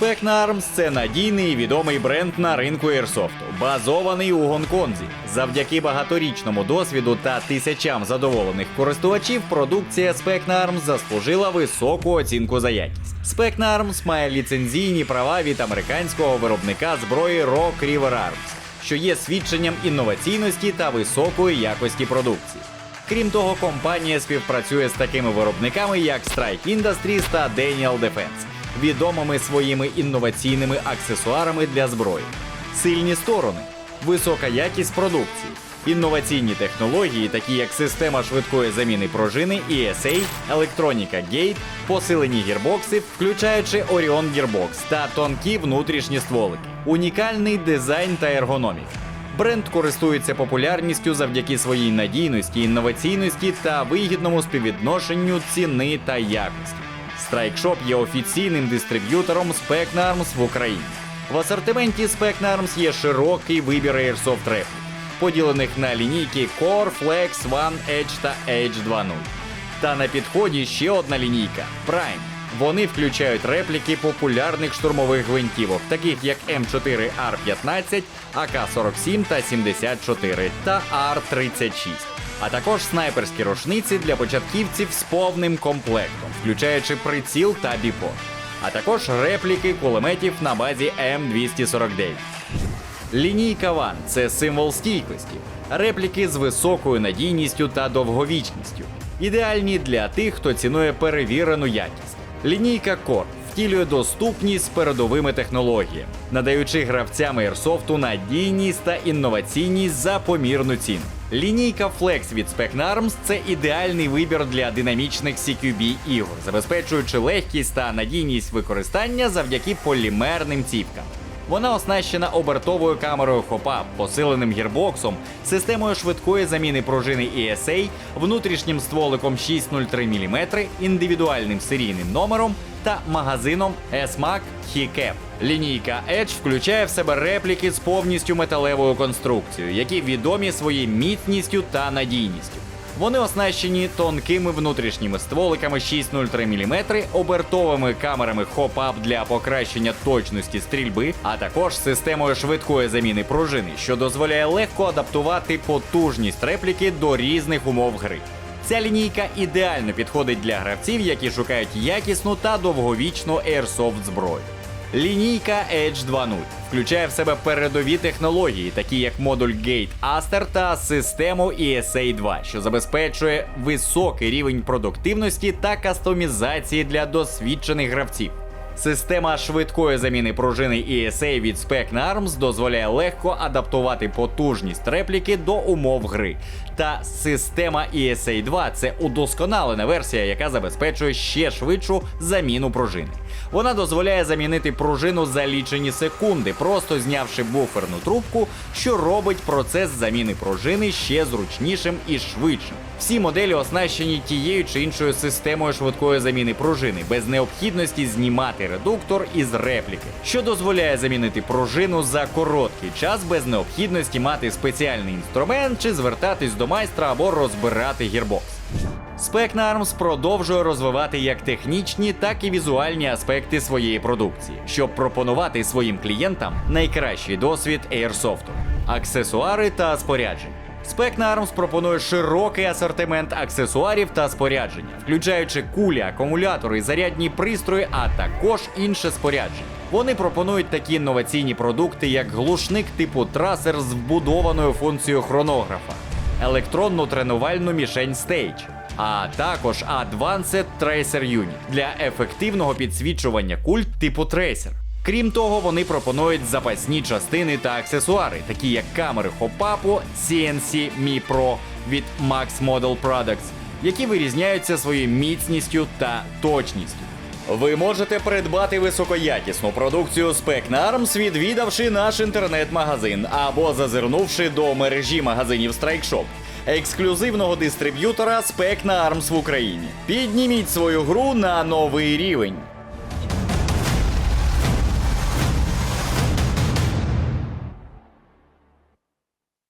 Specna Arms – це надійний і відомий бренд на ринку Airsoft, базований у Гонконзі. Завдяки багаторічному досвіду та тисячам задоволених користувачів, продукція Specna Arms заслужила високу оцінку за якість. Specna Arms має ліцензійні права від американського виробника зброї Rock River Arms, що є свідченням інноваційності та високої якості продукції. Крім того, компанія співпрацює з такими виробниками, як Strike Industries та Daniel Defense, відомими своїми інноваційними аксесуарами для зброї. Сильні сторони, висока якість продукції, інноваційні технології, такі як система швидкої заміни пружини ESA, електроніка Gate, посилені гірбокси, включаючи Orion Gearbox та тонкі внутрішні стволики, унікальний дизайн та ергономіка. Бренд користується популярністю завдяки своїй надійності, інноваційності та вигідному співвідношенню ціни та якості. Shop є офіційним дистриб'ютором Specna Arms в Україні. В асортименті Specna Arms є широкий вибір Airsoft реплік, поділених на лінійки Core, Flex, One, Edge та Edge 2.0. Та на підході ще одна лінійка Prime. Вони включають репліки популярних штурмових гвинтівок, таких як М4А15, АК-47 та 74 та Ар-36, а також снайперські рушниці для початківців з повним комплектом, включаючи приціл та біпо, а також репліки кулеметів на базі М249. Лінійка Ван це символ стійкості, репліки з високою надійністю та довговічністю, ідеальні для тих, хто цінує перевірену якість. Лінійка Core втілює доступність з передовими технологіями, надаючи гравцям Airsoft надійність та інноваційність за помірну ціну. Лінійка Flex від SpecNarms – це ідеальний вибір для динамічних CQB ігор, забезпечуючи легкість та надійність використання завдяки полімерним цівкам. Вона оснащена обертовою камерою хопа, посиленим гірбоксом, системою швидкої заміни пружини ESA, внутрішнім стволиком 603 мм, індивідуальним серійним номером та магазином S-Mac HeCap. Лінійка Edge включає в себе репліки з повністю металевою конструкцією, які відомі своєю міцністю та надійністю. Вони оснащені тонкими внутрішніми стволиками 603 мм, обертовими камерами хоп-ап для покращення точності стрільби, а також системою швидкої заміни пружини, що дозволяє легко адаптувати потужність репліки до різних умов гри. Ця лінійка ідеально підходить для гравців, які шукають якісну та довговічну Airsoft зброю. Лінійка Edge 2.0 включає в себе передові технології, такі як модуль Gate Aster та систему ESA 2, що забезпечує високий рівень продуктивності та кастомізації для досвідчених гравців. Система швидкої заміни пружини ESA від Specna Arms дозволяє легко адаптувати потужність репліки до умов гри. Та система ESA 2 це удосконалена версія, яка забезпечує ще швидшу заміну пружини. Вона дозволяє замінити пружину за лічені секунди, просто знявши буферну трубку, що робить процес заміни пружини ще зручнішим і швидшим. Всі моделі оснащені тією чи іншою системою швидкої заміни пружини, без необхідності знімати редуктор із репліки, що дозволяє замінити пружину за короткий час без необхідності мати спеціальний інструмент чи звертатись до майстра або розбирати гірбокс. Specna Arms продовжує розвивати як технічні, так і візуальні аспекти своєї продукції, щоб пропонувати своїм клієнтам найкращий досвід Airsoft, аксесуари та спорядження. Specna Arms пропонує широкий асортимент аксесуарів та спорядження, включаючи кулі, акумулятори, зарядні пристрої, а також інше спорядження. Вони пропонують такі інноваційні продукти, як глушник типу трасер з вбудованою функцією хронографа, електронну тренувальну мішень Stage, а також Advanced Tracer Unit для ефективного підсвічування культ типу Tracer. Крім того, вони пропонують запасні частини та аксесуари, такі як камери хопапу CNC Mi Pro від Max Model Products, які вирізняються своєю міцністю та точністю. Ви можете придбати високоякісну продукцію Specna Arms, відвідавши наш інтернет-магазин або зазирнувши до мережі магазинів Strike Shop, ексклюзивного дистриб'ютора Specna Arms в Україні. Підніміть свою гру на новий рівень.